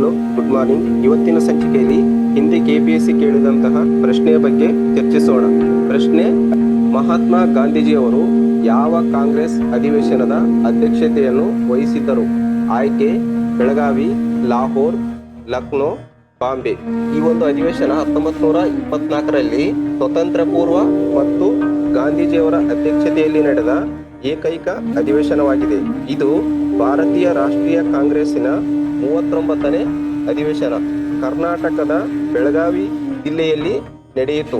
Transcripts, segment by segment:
Hello good morning ಇವತ್ತಿನ ಸಂಚಿಕೆಯಲ್ಲಿ ಹಿಂದೆ ಕೆಪಿಎಸ್ಸಿ ಕೇಳಿದಂತಹ ಪ್ರಶ್ನೆಯ ಬಗ್ಗೆ ಚರ್ಚಿಸೋಣ. ಪ್ರಶ್ನೆ, ಮಹಾತ್ಮ ಗಾಂಧೀಜಿಯವರು ಯಾವ ಕಾಂಗ್ರೆಸ್ ಅಧಿವೇಶನದ ಅಧ್ಯಕ್ಷತೆಯನ್ನು ವಹಿಸಿದ್ದರು? ಆಯ್ಕೆ, ಬೆಳಗಾವಿ, ಲಾಹೋರ್, ಲಕ್ನೋ, ಬಾಂಬೆ. ಈ ಒಂದು ಅಧಿವೇಶನ ಹತ್ತೊಂಬತ್ತು ನೂರ ಇಪ್ಪತ್ನಾಲ್ಕರಲ್ಲಿ ಸ್ವತಂತ್ರ ಪೂರ್ವ ಮತ್ತು ಗಾಂಧೀಜಿಯವರ ಅಧ್ಯಕ್ಷತೆಯಲ್ಲಿ ನಡೆದ ಏಕೈಕ ಅಧಿವೇಶನವಾಗಿದೆ. ಇದು ಭಾರತೀಯ ರಾಷ್ಟ್ರೀಯ ಕಾಂಗ್ರೆಸ್ಸಿನ ಮೂವತ್ತೊಂಬತ್ತನೇ ಅಧಿವೇಶನ ಕರ್ನಾಟಕದ ಬೆಳಗಾವಿ ಜಿಲ್ಲೆಯಲ್ಲಿ ನಡೆಯಿತು.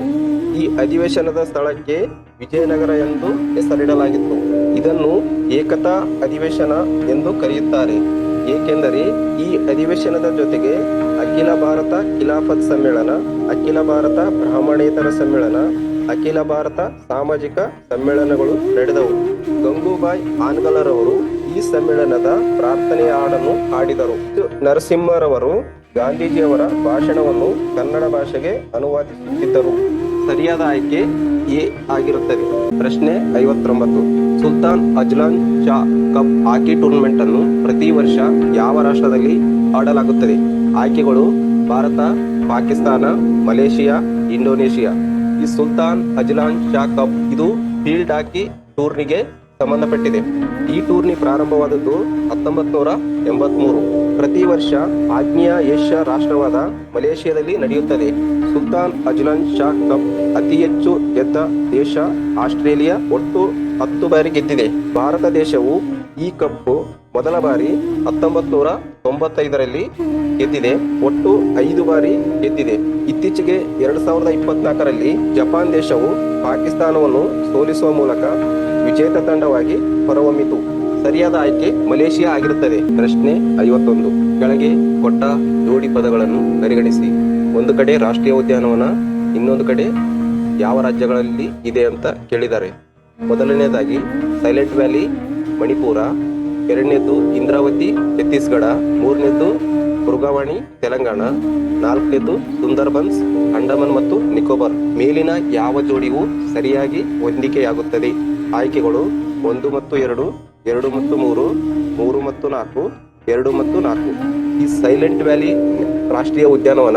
ಈ ಅಧಿವೇಶನದ ಸ್ಥಳಕ್ಕೆ ವಿಜಯನಗರ ಎಂದು ಹೆಸರಿಡಲಾಗಿತ್ತು. ಇದನ್ನು ಏಕತಾ ಅಧಿವೇಶನ ಎಂದು ಕರೆಯುತ್ತಾರೆ. ಏಕೆಂದರೆ ಈ ಅಧಿವೇಶನದ ಜೊತೆಗೆ ಅಖಿಲ ಭಾರತ ಖಿಲಾಫತ್ ಸಮ್ಮೇಳನ, ಅಖಿಲ ಭಾರತ ಬ್ರಾಹ್ಮಣೇತರ ಸಮ್ಮೇಳನ, ಅಖಿಲ ಭಾರತ ಸಾಮಾಜಿಕ ಸಮ್ಮೇಳನಗಳು ನಡೆದವು. ಗಂಗೂಬಾಯಿ ಆನ್ಗಲರವರು ಈ ಸಮ್ಮೇಳನದ ಪ್ರಾರ್ಥನೆಯ ಹಾಡನ್ನು ಹಾಡಿದರು ನರಸಿಂಹರವರು ಗಾಂಧೀಜಿಯವರ ಭಾಷಣವನ್ನು ಕನ್ನಡ ಭಾಷೆಗೆ ಅನುವಾದಿಸುತ್ತಿದ್ದರು. ಸರಿಯಾದ ಆಯ್ಕೆ ಎ ಆಗಿರುತ್ತದೆ. ಪ್ರಶ್ನೆ ಐವತ್ತೊಂಬತ್ತು. Sultan Azlan Shah cup hockey tournament ಅನ್ನು ಪ್ರತಿ ವರ್ಷ ಯಾವ ರಾಷ್ಟ್ರದಲ್ಲಿ ಆಡಲಾಗುತ್ತದೆ? ಆಯ್ಕೆಗಳು ಭಾರತ, ಪಾಕಿಸ್ತಾನ, ಮಲೇಷಿಯಾ, ಇಂಡೋನೇಷಿಯಾ. ಈ ಸುಲ್ತಾನ್ ಅಜ್ಲಾನ್ ಶಾ ಕಪ್ ಇದು ಫೀಲ್ಡ್ ಹಾಕಿ ಟೂರ್ನಿಗೆ ಸಂಬಂಧಪಟ್ಟಿದೆ. ಈ ಟೂರ್ನಿ ಪ್ರಾರಂಭವಾದದ್ದು ಹತ್ತೊಂಬತ್ತು ನೂರ ಎಂಬತ್ಮೂರು. ಪ್ರತಿ ವರ್ಷ ಆಗ್ನೇಯ ಏಷ್ಯಾ ರಾಷ್ಟ್ರವಾದ ಮಲೇಷಿಯಾದಲ್ಲಿ ನಡೆಯುತ್ತದೆ. ಸುಲ್ತಾನ್ ಅಜ್ಲಾನ್ ಶಾ ಕಪ್ ಅತಿ ಹೆಚ್ಚು ಗೆದ್ದ ದೇಶ ಆಸ್ಟ್ರೇಲಿಯಾ ಒಟ್ಟು ಹತ್ತು ಬಾರಿ ಗೆದ್ದಿದೆ. ಭಾರತ ದೇಶವು ಈ ಕಪ್ ಮೊದಲ ಬಾರಿ ಹತ್ತೊಂಬತ್ತು ನೂರ ತೊಂಬತ್ತೈದರಲ್ಲಿ ಗೆದ್ದಿದೆ. ಒಟ್ಟು ಐದು ಬಾರಿ ಗೆದ್ದಿದೆ. ಇತ್ತೀಚೆಗೆ ಎರಡ್ ಸಾವಿರದ ಇಪ್ಪತ್ನಾಲ್ಕರಲ್ಲಿ ಜಪಾನ್ ದೇಶವು ಪಾಕಿಸ್ತಾನವನ್ನು ಸೋಲಿಸುವ ಮೂಲಕ ವಿಜೇತ ತಂಡವಾಗಿ ಹೊರಹೊಮ್ಮಿತು. ಸರಿಯಾದ ಆಯ್ಕೆ ಮಲೇಷಿಯಾ ಆಗಿರುತ್ತದೆ. ಪ್ರಶ್ನೆ ಐವತ್ತೊಂದು. ಕೆಳಗೆ ಕೊಟ್ಟ ಜೋಡಿ ಪದಗಳನ್ನು ಪರಿಗಣಿಸಿ. ಒಂದು ಕಡೆ ರಾಷ್ಟ್ರೀಯ ಉದ್ಯಾನವನ, ಇನ್ನೊಂದು ಕಡೆ ಯಾವ ರಾಜ್ಯಗಳಲ್ಲಿ ಇದೆ ಅಂತ ಕೇಳಿದ್ದಾರೆ ಮೊದಲನೇದಾಗಿ ಸೈಲೆಂಟ್ ವ್ಯಾಲಿ, ಮಣಿಪುರ. ಎರಡನೇದ್ದು ಇಂದ್ರಾವತಿ, ಛತ್ತೀಸ್ಗಢ. ಮೂರನೇದ್ದು ಮೃಗವಾಣಿ ತೆಲಂಗಾಣ. ನಾಲ್ಕನೇದು ಸುಂದರ್ಬನ್ಸ್, ಅಂಡಮಾನ್ ಮತ್ತು ನಿಕೋಬಾರ್. ಮೇಲಿನ ಯಾವ ಜೋಡಿಯು ಸರಿಯಾಗಿ ಹೊಂದಿಕೆಯಾಗುತ್ತದೆ. ಆಯ್ಕೆಗಳು ಒಂದು ಮತ್ತು ಎರಡು ಎರಡು ಮತ್ತು ಮೂರು ಮೂರು ಮತ್ತು ನಾಲ್ಕು, ಎರಡು ಮತ್ತು ನಾಲ್ಕು. ಈ ಸೈಲೆಂಟ್ ವ್ಯಾಲಿ ರಾಷ್ಟ್ರೀಯ ಉದ್ಯಾನವನ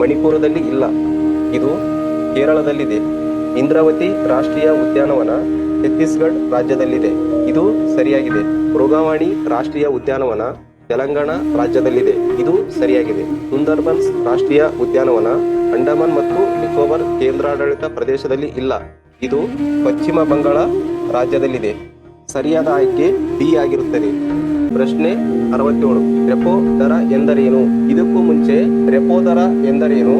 ಮಣಿಪುರದಲ್ಲಿ ಇಲ್ಲ. ಇದು ಕೇರಳದಲ್ಲಿದೆ. ಇಂದ್ರಾವತಿ ರಾಷ್ಟ್ರೀಯ ಉದ್ಯಾನವನ ಛತ್ತೀಸ್ಗಢ ರಾಜ್ಯದಲ್ಲಿದೆ. ಇದು ಸರಿಯಾಗಿದೆ. ಮೃಗವಾಣಿ ರಾಷ್ಟ್ರೀಯ ಉದ್ಯಾನವನ ತೆಲಂಗಾಣ ರಾಜ್ಯದಲ್ಲಿದೆ. ಇದು ಸರಿಯಾಗಿದೆ. ಸುಂದರ್ಬನ್ಸ್ ರಾಷ್ಟ್ರೀಯ ಉದ್ಯಾನವನ ಅಂಡಮಾನ್ ಮತ್ತು ನಿಕೋಬಾರ್ ಕೇಂದ್ರಾಡಳಿತ ಪ್ರದೇಶದಲ್ಲಿ ಇಲ್ಲ. ಇದು ಪಶ್ಚಿಮ ಬಂಗಾಳ ರಾಜ್ಯದಲ್ಲಿದೆ. ಸರಿಯಾದ ಆಯ್ಕೆ ಡಿ ಆಗಿರುತ್ತದೆ. ಪ್ರಶ್ನೆ ಅರವತ್ತೇಳು. ರೆಪೋ ದರ ಎಂದರೇನು? ಇದಕ್ಕೂ ಮುಂಚೆ ರೆಪೋ ದರ ಎಂದರೇನು?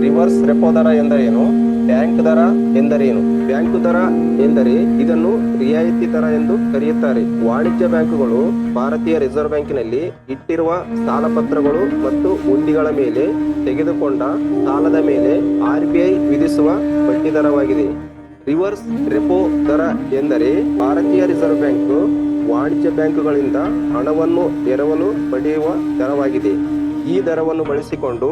ರಿವರ್ಸ್ ರೆಪೋ ದರ ಎಂದರೇನು? ಬ್ಯಾಂಕ್ ದರ ಎಂದರೇನು? ಬ್ಯಾಂಕ್ ದರ ಎಂದರೆ ಇದನ್ನು ರಿಯಾಯಿತಿ ದರ ಎಂದು ಕರೆಯುತ್ತಾರೆ. ವಾಣಿಜ್ಯ ಬ್ಯಾಂಕುಗಳು ಭಾರತೀಯ ರಿಸರ್ವ್ ಬ್ಯಾಂಕಿನಲ್ಲಿ ಇಟ್ಟಿರುವ ಸಾಲ ಪತ್ರಗಳು ಮತ್ತು ಹುಂಡಿಗಳ ಮೇಲೆ ತೆಗೆದುಕೊಂಡ ಸಾಲದ ಮೇಲೆ ಆರ್ ಬಿ ಐ ವಿಧಿಸುವ ಬಡ್ಡಿ ದರವಾಗಿದೆ. ರಿವರ್ಸ್ ರೆಪೋ ದರ ಎಂದರೆ ಭಾರತೀಯ ರಿಸರ್ವ್ ಬ್ಯಾಂಕ್ ವಾಣಿಜ್ಯ ಬ್ಯಾಂಕುಗಳಿಂದ ಹಣವನ್ನು ಎರವಲು ಪಡೆಯುವ ದರವಾಗಿದೆ. ಈ ದರವನ್ನು ಬಳಸಿಕೊಂಡು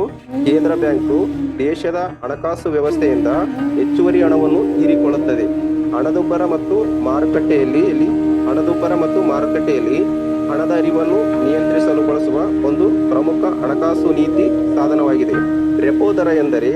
ಕೇಂದ್ರ ಬ್ಯಾಂಕು ದೇಶದ ಹಣಕಾಸು ವ್ಯವಸ್ಥೆಯಿಂದ ಹೆಚ್ಚುವರಿ ಹಣವನ್ನು ಹೀರಿಕೊಳ್ಳುತ್ತದೆ. ಹಣದುಬ್ಬರ ಮತ್ತು ಮಾರುಕಟ್ಟೆಯಲ್ಲಿ ಹಣದುಬ್ಬರ ಮತ್ತು ಮಾರುಕಟ್ಟೆಯಲ್ಲಿ ಹಣದ ಅರಿವನ್ನು ನಿಯಂತ್ರಿಸಲು ಬಳಸುವ ಒಂದು ಪ್ರಮುಖ ಹಣಕಾಸು ನೀತಿ ಸಾಧನವಾಗಿದೆ. ರೆಪೋ ದರ ಎಂದರೆ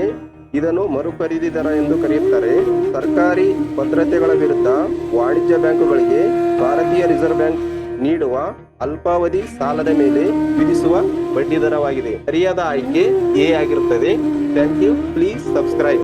ಇದನ್ನು ಮರುಖರೀದಿ ದರ ಎಂದು ಕರೆಯುತ್ತಾರೆ. ಸರ್ಕಾರಿ ಭದ್ರತೆಗಳ ವಿರುದ್ಧ ವಾಣಿಜ್ಯ ಬ್ಯಾಂಕುಗಳಿಗೆ ಭಾರತೀಯ ರಿಸರ್ವ್ ಬ್ಯಾಂಕ್ ನೀಡುವ ಅಲ್ಪಾವಧಿ ಸಾಲದ ಮೇಲೆ ವಿಧಿಸುವ ಬಡ್ಡಿ ದರವಾಗಿದೆ ಸರಿಯಾದ ಆಯ್ಕೆ ಎ ಆಗಿರುತ್ತದೆ. Thank you. Please subscribe.